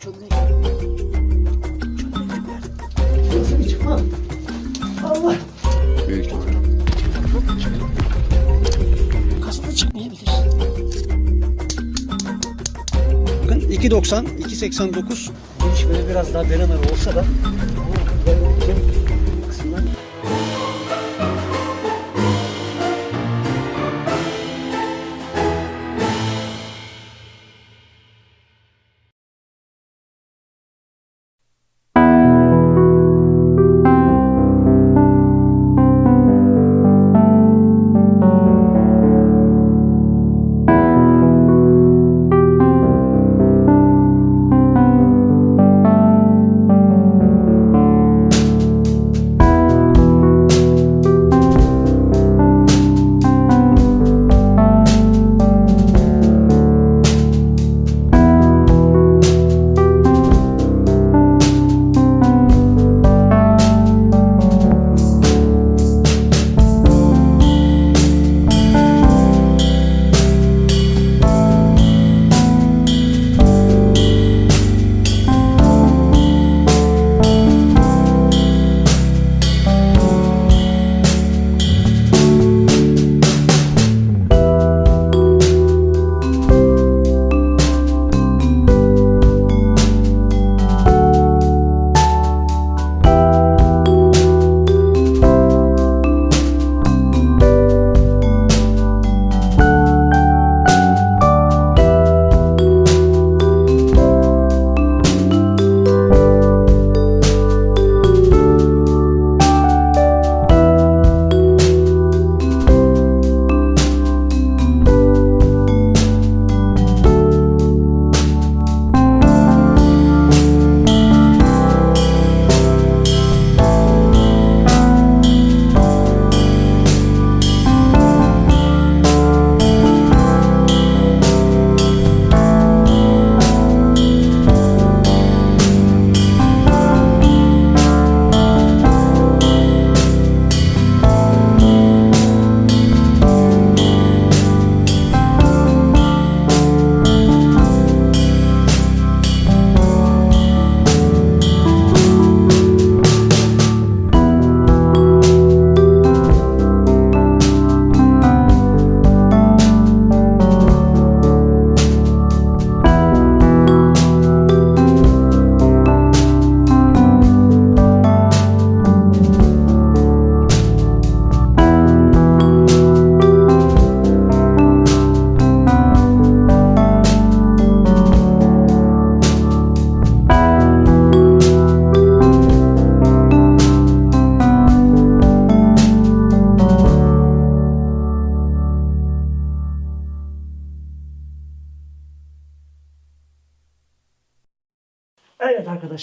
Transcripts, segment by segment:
Çömleği Nasıl çıkma? Allah! Büyük ihtimal. Kasada çıkmayabilir. Bakın 2.90, 2.89. Geniş böyle biraz daha berenar olsa da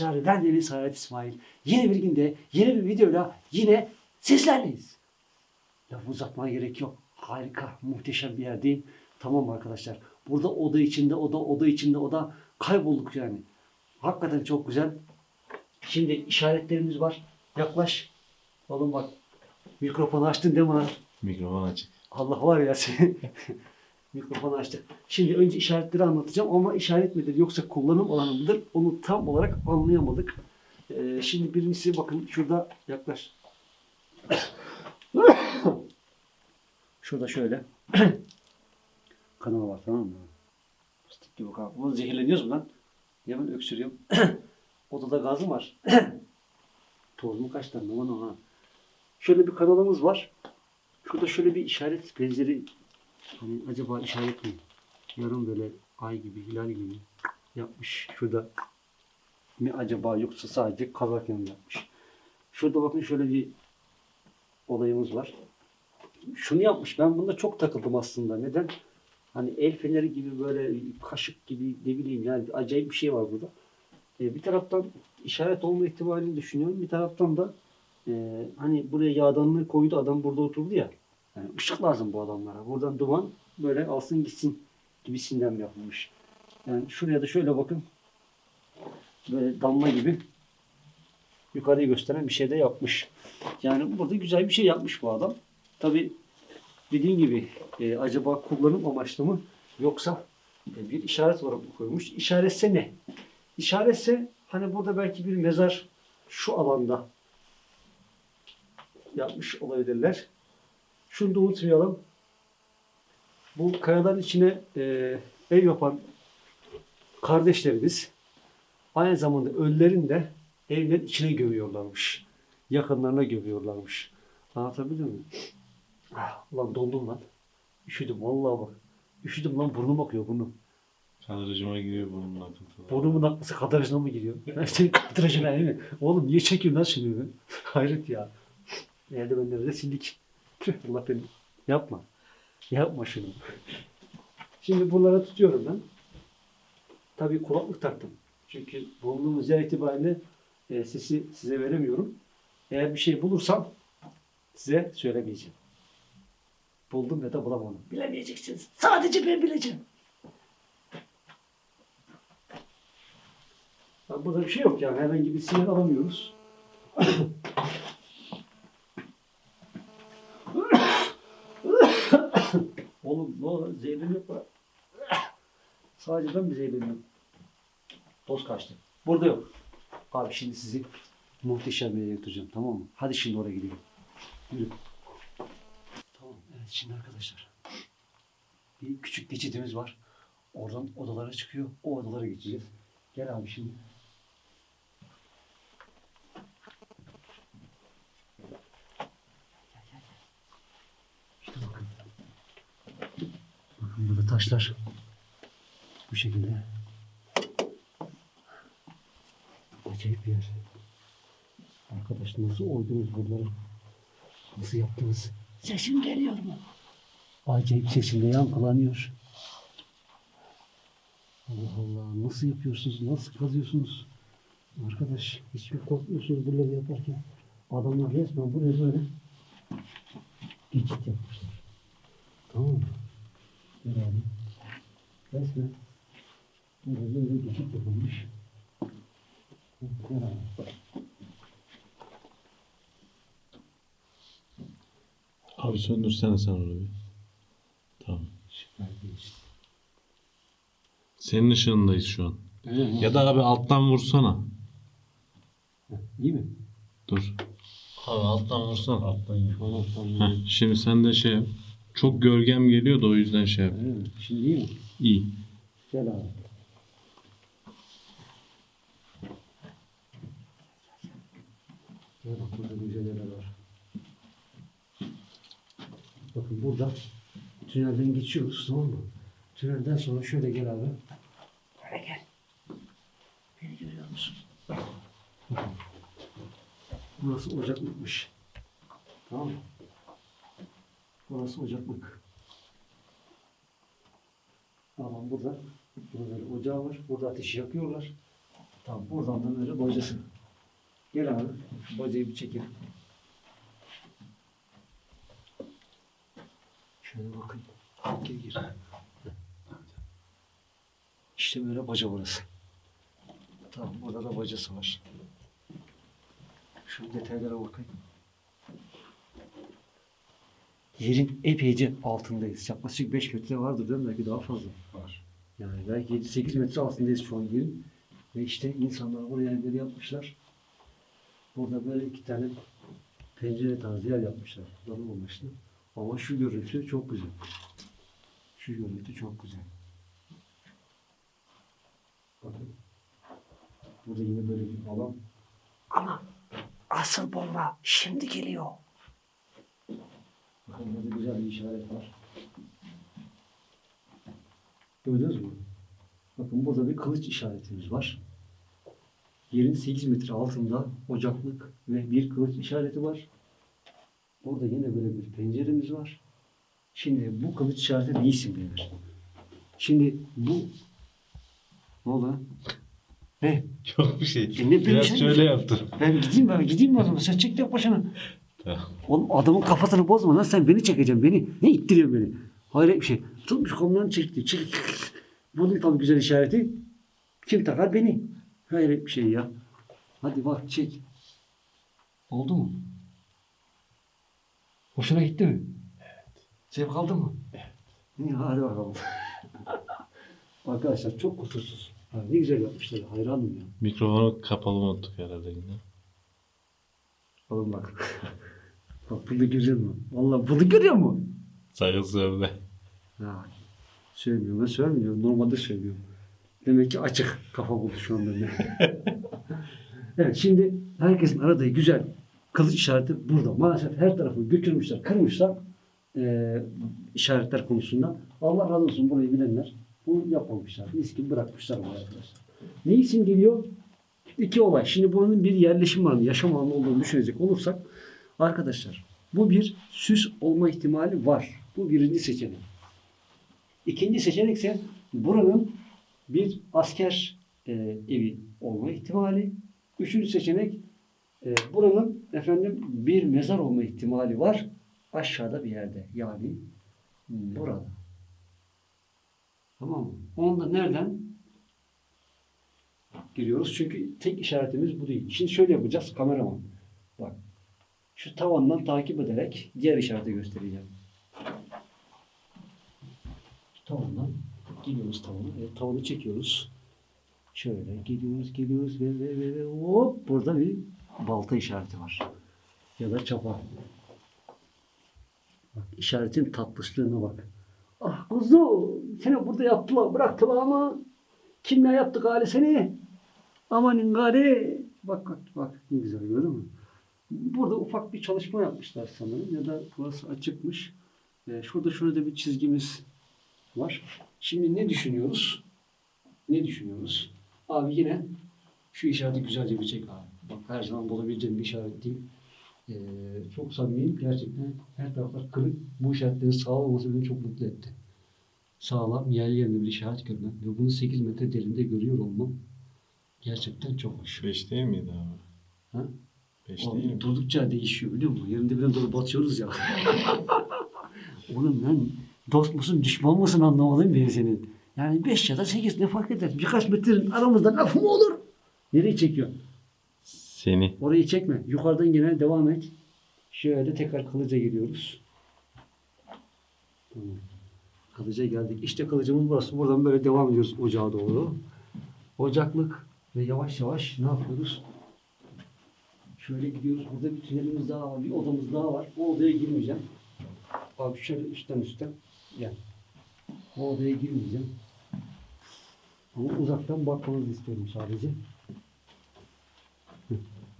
arkadaşlar ben Deniz Hayat İsmail. Yeni bir günde yeni bir videoyla yine sizlerleyiz. Lafı uzatmaya gerek yok. Harika, muhteşem bir yerdeyim. Tamam arkadaşlar? Burada oda içinde oda, oda içinde oda kaybolduk yani. Hakikaten çok güzel. Şimdi işaretlerimiz var. Yaklaş. Oğlum bak. Mikrofonu açtın değil mi? Mikrofon açık. Allah var ya seni. Mikrofonu açtı. Şimdi önce işaretleri anlatacağım ama işaret midir yoksa kullanım alanı mıdır onu tam olarak anlayamadık. Ee, şimdi birincisi bakın şurada yaklaş. şurada şöyle. Kanal var tamam mı? Fıstık gibi kanal. Bunu zehirleniyoruz mu lan? Ya ben öksürüyorum. Odada gazım var. Toz mu kaç tane? Aman aman. Şöyle bir kanalımız var. Şurada şöyle bir işaret benzeri hani acaba işaret mi? Yarım böyle ay gibi, hilal gibi yapmış. Şurada mi acaba yoksa sadece kazarken mi yapmış? Şurada bakın şöyle bir olayımız var. Şunu yapmış. Ben bunda çok takıldım aslında. Neden? Hani el feneri gibi böyle kaşık gibi ne bileyim yani acayip bir şey var burada. E, bir taraftan işaret olma ihtimalini düşünüyorum. Bir taraftan da e, hani buraya yağdanlığı koydu adam burada oturdu ya. Yani ışık lazım bu adamlara. Buradan duman böyle alsın gitsin gibisinden yapılmış. Yani şuraya da şöyle bakın. Böyle damla gibi yukarıyı gösteren bir şey de yapmış. Yani burada güzel bir şey yapmış bu adam. Tabi dediğim gibi e, acaba kullanım amaçlı mı yoksa e, bir işaret olarak mı koymuş? İşaretse ne? İşaretse hani burada belki bir mezar şu alanda yapmış olabilirler. Şunu da unutmayalım. Bu kayaların içine e, ev yapan kardeşlerimiz aynı zamanda ölülerin de evlerin içine gömüyorlarmış. Yakınlarına gömüyorlarmış. Anlatabiliyor muyum? Ah, ulan dondum lan. Üşüdüm vallahi bak. Üşüdüm lan burnum akıyor burnum. Kadrajıma giriyor bunun akıntıları. Burnumun aklısı kadrajına mı giriyor? Ben senin kadrajına değil mi? Oğlum niye çekiyorsun lan şimdi? Hayret ya. Eldivenleri de sildik. Allah beni. Yapma. Yapma şunu. Şimdi buralara tutuyorum ben. Tabii kulaklık taktım. Çünkü bulunduğumuz yer itibariyle e, sesi size veremiyorum. Eğer bir şey bulursam size söylemeyeceğim. Buldum ya da bulamadım. Bilemeyeceksiniz. Sadece ben bileceğim. Burada bir şey yok yani. Herhangi bir sinyal alamıyoruz. Oğlum ne olur zehirleniyor mu? Sadece ben mi zehirleniyorum? Toz kaçtı. Burada yok. Abi şimdi sizi muhteşem bir yere götüreceğim tamam mı? Hadi şimdi oraya gidelim. Yürü. Tamam evet şimdi arkadaşlar. Bir küçük geçidimiz var. Oradan odalara çıkıyor. O odalara geçeceğiz. Gel abi şimdi. İşte bakın. Burada taşlar. Bu şekilde. Acayip bir yer. Arkadaş nasıl oydunuz buraları? Nasıl yaptınız? Sesim geliyor mu? Acayip sesimde yankılanıyor. Allah Allah nasıl yapıyorsunuz? Nasıl kazıyorsunuz? Arkadaş hiçbir korkmuyorsunuz buraları yaparken. Adamlar resmen buraya böyle geçit yapmışlar. Tamam mı? Abi. Resmen burada böyle geçit yapılmış. Gel abi. Söndürsene sen onu bir. Tamam. Süper. Senin ışığındayız şu an. Mi? Ya da abi alttan vursana. İyi mi? Dur. Abi alttan vursana. Alttan. Heh, şimdi sen de şey yap. Çok gölgem geliyor da o yüzden şey yap. Şimdi iyi mi? İyi. Gel abi. Gel bak burada güzel yerler var. Bakın burada tünelden geçiyoruz tamam mı? Tünelden sonra şöyle gel abi. Böyle gel. Beni görüyor musun? Burası ocaklıkmış. Tamam mı? Burası ocaklık. Tamam burada. Burada böyle ocağı var. Burada ateşi yakıyorlar. Tamam buradan da böyle bacası. Gel abi. Bacayı bir çekelim. Şöyle bakın. Gir gir. İşte böyle baca burası. Tamam burada da bacası var. Şu detaylara bakayım. Yerin epeyce altındayız. Yaklaşık 5 metre vardır değil mi? Belki daha fazla. Var. Yani belki 7-8 metre altındayız şu an yerin. Ve işte insanlar buraya evleri yapmışlar. Burada böyle iki tane pencere tarzı yer yapmışlar. Kullanım amaçlı. Ama şu görüntü çok güzel. Şu görüntü çok güzel. Bakın. Burada yine böyle bir alan. Ama asıl bomba şimdi geliyor. Burada güzel bir işaret var. Gördünüz mü? Bakın burada bir kılıç işaretimiz var. Yerin 8 metre altında ocaklık ve bir kılıç işareti var. Burada yine böyle bir penceremiz var. Şimdi bu kılıç işareti ne isim verir? Şimdi bu ne oldu? Ne? Yok bir şey. E ne Biraz şöyle yaptım. Ben gideyim ben gideyim o zaman? Sen çek tek başına. Tamam. Oğlum adamın kafasını bozma lan sen beni çekeceksin beni. Ne ittiriyorsun beni? Hayret bir şey. Tutmuş kolundan çekti. Çek. Buldum tabii güzel işareti. Kim takar beni? Hayret bir şey ya. Hadi bak çek. Oldu mu? Hoşuna gitti mi? Evet. Zevk aldın mı? Evet. İyi hadi bakalım. Arkadaşlar çok kusursuz. Ha, ne güzel yapmışlar. Hayranım ya. Mikrofonu kapalı unuttuk herhalde yine. Oğlum bak. bak bunu görüyor musun? Valla bunu görüyor musun? Sakın söyle. Ha, söylemiyorum. Ben söylemiyorum. Normalde söylüyorum. Demek ki açık kafa buldu şu anda. evet şimdi herkesin aradığı güzel kılıç işareti burada. Maalesef her tarafı götürmüşler, kırmışlar eee işaretler konusunda. Allah razı olsun burayı bilenler. Bunu yapmamışlar. Mis gibi bırakmışlar bu arkadaşlar. Ne için geliyor? İki olay. Şimdi bunun bir yerleşim alanı, yaşam alanı olduğunu düşünecek olursak arkadaşlar bu bir süs olma ihtimali var. Bu birinci seçenek. İkinci seçenek ise buranın bir asker e, evi olma ihtimali. Üçüncü seçenek e, buranın efendim bir mezar olma ihtimali var. Aşağıda bir yerde. Yani burada. Tamam mı? Onu da nereden giriyoruz? Çünkü tek işaretimiz bu değil. Şimdi şöyle yapacağız kameraman. Şu tavandan takip ederek diğer işareti göstereceğim. Tavandan geliyoruz tavana. Evet, tavanı çekiyoruz. Şöyle geliyoruz, geliyoruz ve, ve, ve, ve hop burada bir balta işareti var. Ya da çapa. Bak işaretin tatlışlığına bak. Ah kuzu seni burada yaptılar, bıraktılar ama kimle yaptı gari seni? Amanın gari. Bak bak bak ne güzel gördün mü? Burada ufak bir çalışma yapmışlar sanırım ya da burası açıkmış. Ee, şurada şurada bir çizgimiz var. Şimdi ne düşünüyoruz? Ne düşünüyoruz? Abi yine şu işareti güzelce bir çek abi. Bak her zaman bulabileceğim bir işaret değil. Ee, çok samimiyim. Gerçekten her taraflar kırık. Bu işaretlerin sağ olması beni çok mutlu etti. Sağlam, yerli yerine bir işaret görmem ve bunu 8 metre derinde görüyor olmam gerçekten çok hoş. 5 değil miydi abi? Ha? 5 Abi değil mi? durdukça değişiyor biliyor musun? Yerinde birine doğru batıyoruz ya. Oğlum ben dost musun düşman mısın anlamadım ben senin. Yani 5 ya da 8 ne fark eder? Birkaç metrenin aramızda laf mı olur? Nereye çekiyor? Seni. Orayı çekme. Yukarıdan yine devam et. Şöyle tekrar kılıca geliyoruz. Tamam. Kılıca geldik. İşte kılıcımız burası. Buradan böyle devam ediyoruz ocağa doğru. Ocaklık ve yavaş yavaş ne yapıyoruz? Şöyle gidiyoruz. Burada bir tünelimiz daha var. Bir odamız daha var. O odaya girmeyeceğim. Abi şöyle üstten üstten gel. O odaya girmeyeceğim. Ama uzaktan bakmanızı istiyorum sadece.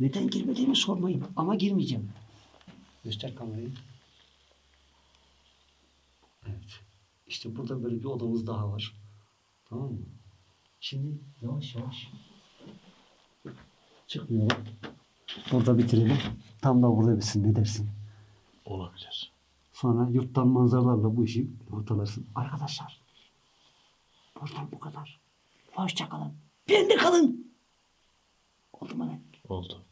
Neden girmediğimi sormayın ama girmeyeceğim. Göster kamerayı. Evet. İşte burada böyle bir odamız daha var. Tamam mı? Şimdi yavaş yavaş çıkmayalım. Burada bitirelim. Tam da burada bitsin. Ne dersin? Olabilir. Sonra yurttan manzaralarla bu işi ortalarsın. Arkadaşlar. Buradan bu kadar. Hoşça kalın. Bende kalın. Oldu mu lan? Oldu.